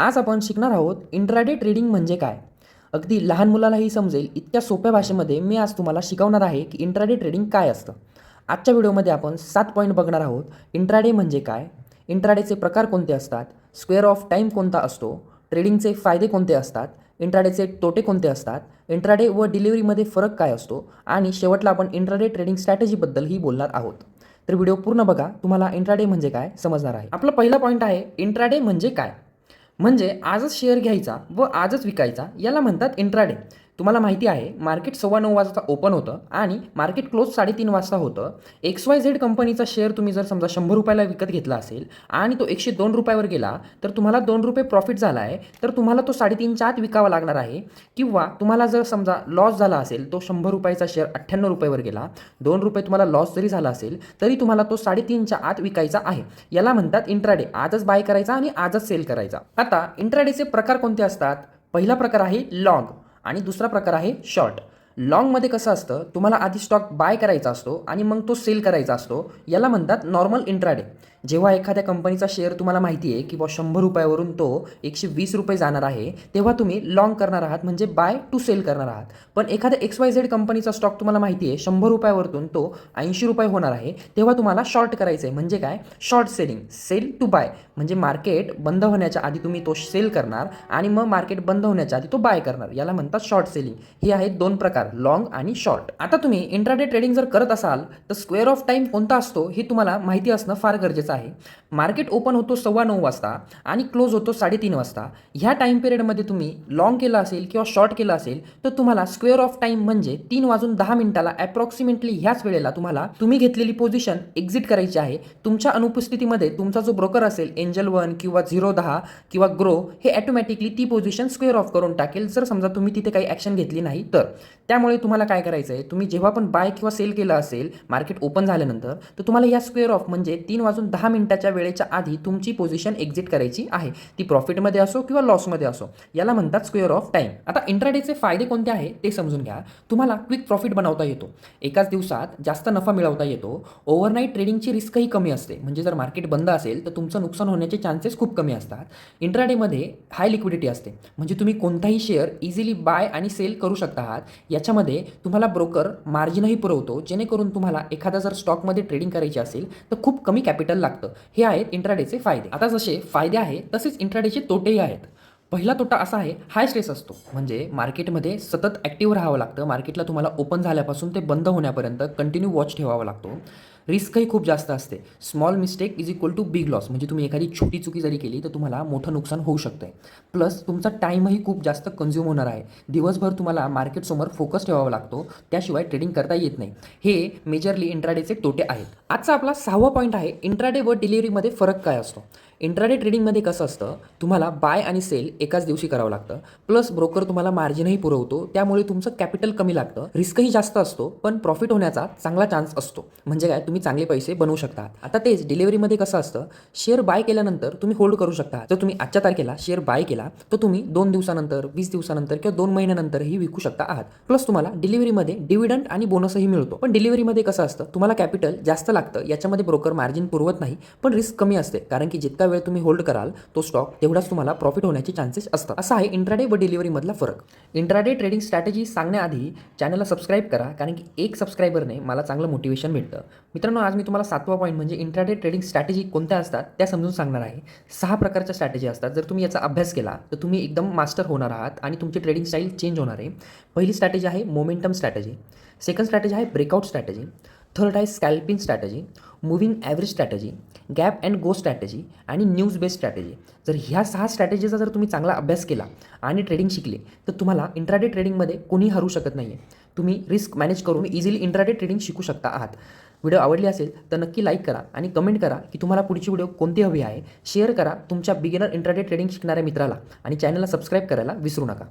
आज आपण शिकणार आहोत इंट्राडे ट्रेडिंग म्हणजे काय? अगदी लहान मुलालाही समजेल इतक्या सोप्या भाषेमध्ये मी आज तुम्हाला शिकवणार आहे की इंट्राडे ट्रेडिंग काय असतं. आजच्या व्हिडिओमध्ये आपण सात पॉईंट बघणार आहोत इंट्राडे म्हणजे काय? इंट्राडेचे प्रकार कोणते असतात? स्क्वेअर ऑफ टाईम कोणता असतो? ट्रेडिंगचे फायदे कोणते असतात? इंट्राडेचे तोटे कोणते असतात? इंट्राडे व डिलिव्हरीमध्ये फरक काय असतो? आणि शेवटला आपण इंट्राडे ट्रेडिंग स्ट्रॅटेजीबद्दलही बोलणार आहोत. तर व्हिडिओ पूर्ण बघा तुम्हाला इंट्राडे म्हणजे काय समजणार आहे. आपला पहिला पॉईंट आहे इंट्राडे म्हणजे काय? म्हणजे आजच शेअर घ्यायचा व आजच विकायचा याला म्हणतात इंट्राडे तुम्हाला माहिती आहे मार्केट सव्वा नऊ वाजता ओपन होतं आणि मार्केट क्लोज साडेतीन वाजता होतं. एक्स वाय झेड कंपनीचा शेअर तुम्ही जर समजा शंभर रुपयाला विकत घेतला असेल आणि तो एकशे दोन रुपयावर गेला तर तुम्हाला दोन रुपये प्रॉफिट झाला आहे तर तुम्हाला तो साडेतीनच्या आत विकावा लागणार आहे. किंवा तुम्हाला जर समजा लॉस झाला असेल तो शंभर रुपयाचा शेअर अठ्ठ्याण्णव रुपयावर गेला दोन रुपये तुम्हाला लॉस जरी झाला असेल तरी तुम्हाला तो साडेतीनच्या आत विकायचा आहे. याला म्हणतात इंट्राडे आजच बाय करायचा आणि आजच सेल करायचा. आता इंट्राडेचे प्रकार कोणते असतात? पहिला प्रकार आहे लॉग आणि दुसरा प्रकार आहे शॉर्ट. लॉंगमध्ये कसं असतं तुम्हाला आधी स्टॉक बाय करायचा असतो आणि मग तो सेल करायचा असतो. याला म्हणतात नॉर्मल इंट्राडे. जेव्हा एखाद्या कंपनीचा शेअर तुम्हाला माहिती आहे की बॉ शंभर रुपयावरून तो एकशे वीस रुपये जाणार आहे तेव्हा तुम्ही लॉंग करणार आहात म्हणजे बाय टू सेल करणार आहात. पण एखाद्या एक्स वाय झेड कंपनीचा स्टॉक तुम्हाला माहिती आहे शंभर रुपयावरतून तो ऐंशी रुपये होणार आहे तेव्हा तुम्हाला शॉर्ट करायचं आहे. म्हणजे काय? Short selling sell to buy म्हणजे मार्केट बंद होण्याच्या आधी तुम्ही तो सेल करणार आणि मग मार्केट बंद होण्याच्या आधी तो बाय करणार. याला म्हणतात शॉर्ट सेलिंग हे आहेत दोन प्रकार लॉंग आणि शॉर्ट आता तुम्ही इंट्राडे ट्रेडिंग जर करत असाल तर स्क्वेअर ऑफ टाईम कोणता असतो हे तुम्हाला माहिती असणं फार गरजेचं आहे. मार्केट ओपन होतो सव्वा नऊ वाजता आणि क्लोज होतो साडेतीन वाजता. ह्या टाईम पिरियडमध्ये तुम्ही लॉंग केलं असेल किंवा शॉर्ट केलं असेल तर तुम्हाला स्क्वेअर ऑफ टाईम म्हणजे तीन वाजून दहा मिनिटाला अप्रॉक्सिमेटली ह्याच वेळेला तुम्हाला तुम्ही घेतलेली पोझिशन एक्झिट करायची आहे. तुमच्या अनुपस्थितीमध्ये तुमचा जो ब्रोकर असेल एंजल वन किंवा झिरो दहा किंवा ग्रो हे ॲटोमॅटिकली ती पोझिशन स्क्वेअर ऑफ करून टाकेल. जर समजा तुम्ही तिथे काही ॲक्शन घेतली नाही तर. त्यामुळे तुम्हाला काय करायचं आहे तुम्ही जेव्हा पण बाय किंवा सेल केलं असेल मार्केट ओपन झाल्यानंतर तर तुम्हाला या स्क्वेअर ऑफ म्हणजे तीन वाजून दहा दहा मिनिटाच्या वेळेच्या आधी तुमची पोझिशन एक्झिट करायची आहे. ती प्रॉफिटमध्ये असो किंवा लॉसमध्ये असो. याला म्हणतात स्क्वेअर ऑफ टाईम आता इंट्राडेचे फायदे कोणते आहे ते समजून घ्या. तुम्हाला क्विक प्रॉफिट बनवता येतो. एकाच दिवसात जास्त नफा मिळवता येतो. ओव्हरनाईट ट्रेडिंगची रिस्कही कमी असते. म्हणजे जर मार्केट बंद असेल तर तुमचं नुकसान होण्याचे चान्सेस खूप कमी असतात. इंट्राडेमध्ये हाय लिक्विडिटी असते. म्हणजे तुम्ही कोणताही शेअर इझिली बाय आणि सेल करू शकता आहात याच्यामध्ये तुम्हाला ब्रोकर मार्जिनही पुरवतो. जेणेकरून तुम्हाला एखादा जर स्टॉकमध्ये ट्रेडिंग करायची असेल तर खूप कमी कॅपिटल लागतं. हे आहेत इंट्राडेचे फायदे. आता जसे फायदे आहे तसेच इंट्राडेचे तोटेही आहेत. पहिला तोटा असा आहे हाय स्ट्रेस असतो. म्हणजे मार्केटमध्ये सतत ॲक्टिव्ह राहावं लागतं. मार्केटला तुम्हाला ओपन झाल्यापासून ते बंद होण्यापर्यंत कंटिन्यू वॉच ठेवावा लागतो. रिस्कही खूप जास्त असते. Small mistake is equal to big loss म्हणजे तुम्ही एखादी छोटी चुकी जरी केली तर तुम्हाला मोठं नुकसान होऊ शकतं आहे प्लस तुमचा टाईमही खूप जास्त कन्झ्युम होणार आहे. दिवसभर तुम्हाला मार्केटसमोर फोकस ठेवावा लागतो. त्याशिवाय ट्रेडिंग करता येत नाही. हे मेजरली इंट्राडेचे तोटे आहेत. आजचा आपला सहावा पॉईंट आहे इंट्राडे व डिलिव्हरीमध्ये फरक काय असतो? इंट्राडे ट्रेडिंगमध्ये कसं असतं तुम्हाला बाय आणि सेल एकाच दिवशी करावं लागतं प्लस ब्रोकर तुम्हाला मार्जिनही पुरवतो त्यामुळे तुमचं कॅपिटल कमी लागतं रिस्कही जास्त असतो पण प्रॉफिट होण्याचा चांगला चान्स असतो. म्हणजे काय तुम्ही चांगले पैसे बनवू शकता आता तेच डिलिव्हरीमध्ये कसं असतं शेअर बाय केल्यानंतर तुम्ही होल्ड करू शकता. जर तुम्ही आजच्या तारखेला शेअर बाय केला तर तुम्ही दोन दिवसानंतर वीस दिवसानंतर किंवा दोन महिन्यानंतरही विकू शकता आहात. प्लस तुम्हाला डिलिव्हरीमध्ये डिव्हिडंड आणि बोनसही मिळतो. पण डिलिव्हरीमध्ये कसं असतं तुम्हाला कॅपिटल जास्त लागतं याच्यामध्ये ब्रोकर मार्जिन पुरवत नाही पण रिस्क कमी असते. कारण की जितका वेळ तुम्ही होल्ड कराल तो स्टॉक तेवढाच तुम्हाला प्रॉफिट होण्याचे चान्सेस असतात. असा आहे इंट्राडे व डिलिव्हरीमधला फरक. इंट्राडे ट्रेडिंग स्ट्रॅटेजी सांगण्याआधी चॅनलला सबस्क्राईब करा कारण की एक सबस्क्रायबरने मला चांगलं मोटिवेशन भेटतं. मित्रांनो आज मी तुम्हाला सातवा पॉईंट म्हणजे इंट्राडे ट्रेडिंग स्ट्रॅटेजी कोणत्या असतात त्या समजून सांगणार आहे. सहा प्रकारच्या स्ट्रॅटेजी असतात. जर तुम्ही याचा अभ्यास केला तर तुम्ही एकदम मास्टर होणार आहात आणि तुमची ट्रेडिंग स्टाईल चेंज होणार आहे. पहिली स्ट्रॅटेजी आहे मोमेंटम स्ट्रॅटेजी सेकंड स्ट्रॅटेजी आहे ब्रेकआउट स्ट्रॅटेजी थर्ड आहे scalping strategy moving average strategy gap and go strategy आणि न्यूज बेस्ड स्ट्रॅटेजी. जर ह्या सहा स्ट्रॅटेजीचा जर तुम्ही चांगला अभ्यास केला आणि ट्रेडिंग शिकले तर तुम्हाला इंट्राडे ट्रेडिंगमध्ये कोणी हरू शकत नाही आहे तुम्ही रिस्क मॅनेज करून इझिली इंट्राडे ट्रेडिंग शिकू शकता आहात. व्हिडिओ आवडली असेल तर नक्की लाईक करा आणि कमेंट करा की तुम्हाला पुढची व्हिडिओ कोणती हवी आहे. शेअर करा तुमच्या बिगिनर इंट्राडे ट्रेडिंग शिकणाऱ्या मित्राला आणि चॅनलला सबस्क्राईब करायला विसरू नका.